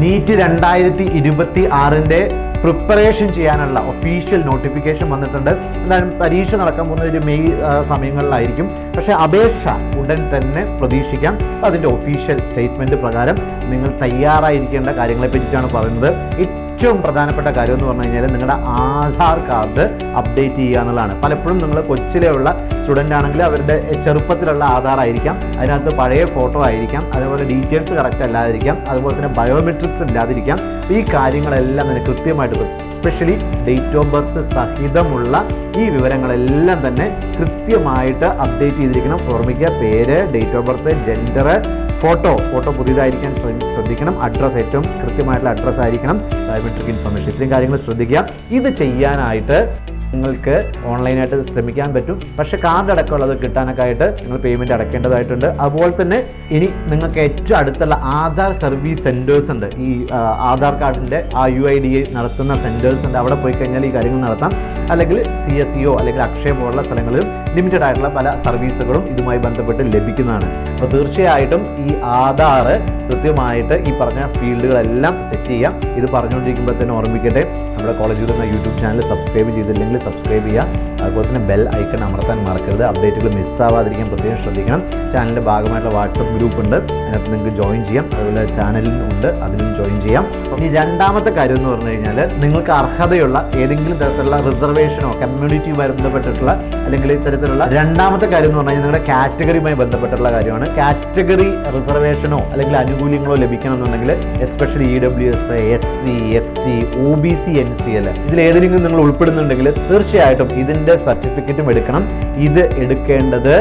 NEET രണ്ടായിരത്തി ഇരുപത്തി ആറിന്റെ പ്രിപ്പറേഷൻ ചെയ്യാനുള്ള ഒഫീഷ്യൽ നോട്ടിഫിക്കേഷൻ വന്നിട്ടുണ്ട്. എന്തായാലും പരീക്ഷ നടക്കാൻ പോകുന്ന ഒരു മെയ് സമയങ്ങളിലായിരിക്കും. പക്ഷേ അപേക്ഷ ഉടൻ തന്നെ പ്രതീക്ഷിക്കാം. അതിന്റെ ഒഫീഷ്യൽ സ്റ്റേറ്റ്മെന്റ് പ്രകാരം നിങ്ങൾ തയ്യാറായിരിക്കേണ്ട കാര്യങ്ങളെ പറ്റിയിട്ടാണ് പറയുന്നത്. ഏറ്റവും പ്രധാനപ്പെട്ട കാര്യം എന്ന് പറഞ്ഞു കഴിഞ്ഞാൽ നിങ്ങളുടെ ആധാർ കാർഡ് അപ്ഡേറ്റ് ചെയ്യുക എന്നുള്ളതാണ്. പലപ്പോഴും നിങ്ങൾ കൊച്ചിലെയുള്ള സ്റ്റുഡന്റ് ആണെങ്കിൽ അവരുടെ ചെറുപ്പത്തിലുള്ള ആധാർ ആയിരിക്കാം. അതിനകത്ത് പഴയ ഫോട്ടോ ആയിരിക്കാം. അതുപോലെ ഡീറ്റെയിൽസ് കറക്റ്റ് അല്ലാതിരിക്കാം. അതുപോലെ തന്നെ ബയോമെട്രിക്സ് ഇല്ലാതിരിക്കാം. ഈ കാര്യങ്ങളെല്ലാം തന്നെ കൃത്യമായിട്ട് സ്പെഷ്യലി ഡേറ്റ് ഓഫ് ബർത്ത് സഹിതമുള്ള ഈ വിവരങ്ങളെല്ലാം തന്നെ കൃത്യമായിട്ട് അപ്ഡേറ്റ് ചെയ്തിരിക്കണം. ഓർമ്മിക്കുക പേര് date of birth gender photo photo പുതിയതായിരിക്കാൻ ശ്രദ്ധ- ശ്രദ്ധിക്കണം. അഡ്രസ്സ് ഏറ്റവും കൃത്യമായിട്ടുള്ള അഡ്രസ്സ് ആയിരിക്കണം. ബയോമെട്രിക് ഇൻഫർമേഷൻ ഇത്രയും കാര്യങ്ങൾ ശ്രദ്ധിക്കുക. ഇത് ചെയ്യാനായിട്ട് നിങ്ങൾക്ക് ഓൺലൈനായിട്ട് ശ്രമിക്കാൻ പറ്റും. പക്ഷെ കാർഡ് അടക്കമുള്ളത് കിട്ടാനൊക്കെ ആയിട്ട് നിങ്ങൾ പേയ്മെന്റ് അടക്കേണ്ടതായിട്ടുണ്ട്. അതുപോലെ തന്നെ ഇനി നിങ്ങൾക്ക് ഏറ്റവും അടുത്തുള്ള ആധാർ സർവീസ് സെന്റേഴ്സ് ഉണ്ട്. ഈ ആധാർ കാർഡിന്റെ ആ യു ഐ ഡി നടത്തുന്ന സെന്റേഴ്സ് ഉണ്ട്. അവിടെ പോയി കഴിഞ്ഞാൽ ഈ കാര്യങ്ങൾ നടത്താം. അല്ലെങ്കിൽ സി എസ് സിഒ അല്ലെങ്കിൽ അക്ഷയ പോലുള്ള സ്ഥലങ്ങളിൽ ലിമിറ്റഡ് ആയിട്ടുള്ള പല സർവീസുകളും ഇതുമായി ബന്ധപ്പെട്ട് ലഭിക്കുന്നതാണ്. അപ്പോൾ തീർച്ചയായിട്ടും ഈ ആധാർ കൃത്യമായിട്ട് ഈ പറഞ്ഞ ഫീൽഡുകളെല്ലാം സെറ്റ് ചെയ്യാം. ഇത് പറഞ്ഞുകൊണ്ടിരിക്കുമ്പോൾ തന്നെ ഓർമ്മിക്കട്ടെ നമ്മുടെ കോളേജിൽ നിന്ന് യൂട്യൂബ് ചാനൽ സബ്സ്ക്രൈബ് ചെയ്തില്ലെങ്കിൽ സബ്സ്ക്രൈബ് ചെയ്യുക. അതുപോലെ തന്നെ ബെൽ ഐക്കൺ അമർത്താൻ മറക്കരുത്. അപ്ഡേറ്റുകൾ മിസ്സാവാതിരിക്കാൻ പ്രത്യേകം ശ്രദ്ധിക്കണം. ചാനലിന്റെ ഭാഗമായിട്ടുള്ള വാട്സപ്പ് ഗ്രൂപ്പ് ഉണ്ട്. അതിനകത്ത് നിങ്ങൾക്ക് ജോയിൻ ചെയ്യാം. അതുപോലെ ചാനലിൽ ഉണ്ട്. അതിലും ജോയിൻ ചെയ്യാം. ഇനി രണ്ടാമത്തെ കാര്യം എന്ന് പറഞ്ഞു കഴിഞ്ഞാൽ നിങ്ങൾക്ക് അർഹതയുള്ള ഏതെങ്കിലും തരത്തിലുള്ള റിസർവേഷനോ കമ്മ്യൂണിറ്റിയുമായി ബന്ധപ്പെട്ടിട്ടുള്ള അല്ലെങ്കിൽ ഇത്തരത്തിലുള്ള രണ്ടാമത്തെ കാര്യം എന്ന് പറഞ്ഞാൽ നിങ്ങളുടെ കാറ്റഗറിയുമായി ബന്ധപ്പെട്ടുള്ള കാര്യമാണ്. കാറ്റഗറി റിസർവേഷനോ അല്ലെങ്കിൽ ആനുകൂല്യങ്ങളോ ലഭിക്കണമെന്നുണ്ടെങ്കിൽ especially E W S S C S T O B C N C L ഇതിൽ ഏതെങ്കിലും നിങ്ങൾ ഉൾപ്പെടുന്നുണ്ടെങ്കിൽ തീർച്ചയായിട്ടും ഇതിന്റെ സർട്ടിഫിക്കറ്റും എടുക്കണം. ഇത് എടുക്കേണ്ടത്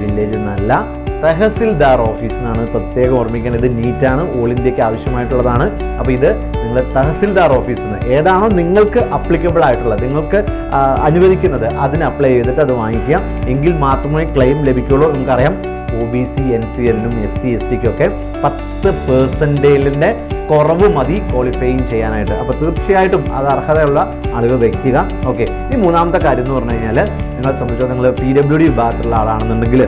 വില്ലേജിൽ നിന്നല്ല തഹസിൽദാർ ഓഫീസ് എന്നാണ് പ്രത്യേകം ഓർമ്മിക്കേണ്ടത്. ഇത് നീറ്റാണ് ഓൾ ഇന്ത്യയ്ക്ക് ആവശ്യമായിട്ടുള്ളതാണ്. അപ്പോൾ ഇത് നിങ്ങൾ തഹസിൽദാർ ഓഫീസിൽ നിന്ന് ഏതാണോ നിങ്ങൾക്ക് അപ്ലിക്കബിൾ ആയിട്ടുള്ളത് നിങ്ങൾക്ക് അനുവദിക്കുന്നത് അതിന് അപ്ലൈ ചെയ്തിട്ട് അത് വാങ്ങിക്കുക. എങ്കിൽ മാത്രമേ ക്ലെയിം ലഭിക്കുള്ളൂ. നിങ്ങൾക്കറിയാം O B C N C എല്ലിനും S C S ടിക്കും ഒക്കെ പത്ത് പേഴ്സന്റേജിന്റെ കുറവ് മതി ക്വാളിഫൈങ് ചെയ്യാനായിട്ട്. അപ്പോൾ തീർച്ചയായിട്ടും അത് അർഹതയുള്ള ആളുകൾ വ്യക്തിക ഓക്കെ ഈ മൂന്നാമത്തെ കാര്യം എന്ന് പറഞ്ഞു കഴിഞ്ഞാൽ നിങ്ങളെ സംബന്ധിച്ചോ നിങ്ങൾ പി ഡബ്ല്യു ഡി വിഭാഗത്തിലുള്ള ആളാണെന്നുണ്ടെങ്കിൽ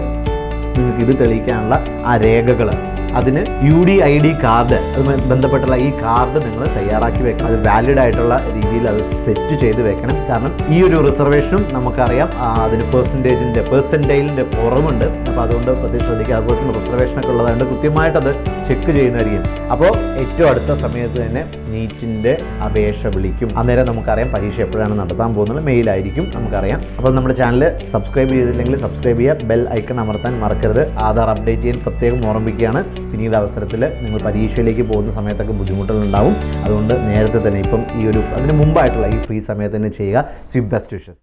ഇത് തെളിയിക്കാനുള്ള ആ രേഖകൾ അതിന് U D I D card അതുമായി ബന്ധപ്പെട്ടുള്ള ഈ കാർഡ് നിങ്ങൾ തയ്യാറാക്കി വെക്കണം. അത് വാലിഡ് ആയിട്ടുള്ള രീതിയിൽ അത് സെറ്റ് ചെയ്ത് വെക്കണം. കാരണം ഈ ഒരു റിസർവേഷനും നമുക്കറിയാം അതിന് പെർസെന്റേജിന്റെ പെർസെന്റൈലിന്റെ കുറവുണ്ട്. അപ്പോൾ അതുകൊണ്ട് പ്രത്യേകം ശ്രദ്ധിക്കുക അതുപോലെ തന്നെ റിസർവേഷനൊക്കെ ഉള്ളതുകൊണ്ട് കൃത്യമായിട്ട് അത് ചെക്ക് ചെയ്യുന്നതായിരിക്കും. അപ്പോൾ ഏറ്റവും അടുത്ത സമയത്ത് തന്നെ നീറ്റിന്റെ അപേക്ഷ വിളിക്കും. അന്നേരം നമുക്കറിയാം പരീക്ഷ എപ്പോഴാണ് നടത്താൻ പോകുന്നത്. മെയിലായിരിക്കും നമുക്കറിയാം. അപ്പോൾ നമ്മുടെ ചാനൽ സബ്സ്ക്രൈബ് ചെയ്തില്ലെങ്കിൽ സബ്സ്ക്രൈബ് ചെയ്യുക. ബെൽ ഐക്കൺ അമർത്താൻ മറക്കരുത്. ആധാർ അപ്ഡേറ്റ് ചെയ്യാൻ പ്രത്യേകം ഓർമ്മിക്കുകയാണ് പിന്നീട് അവസരത്തിൽ നിങ്ങൾ പരീക്ഷയിലേക്ക് പോകുന്ന സമയത്തൊക്കെ ബുദ്ധിമുട്ടുകൾ ഉണ്ടാവും അതുകൊണ്ട് നേരത്തെ തന്നെ ഇപ്പം ഈ ഒരു അതിന് മുമ്പായിട്ടുള്ള ഈ ഫ്രീ സമയത്ത് തന്നെ ചെയ്യുക. സ്വി ബെസ്റ്റ് വിഷസ്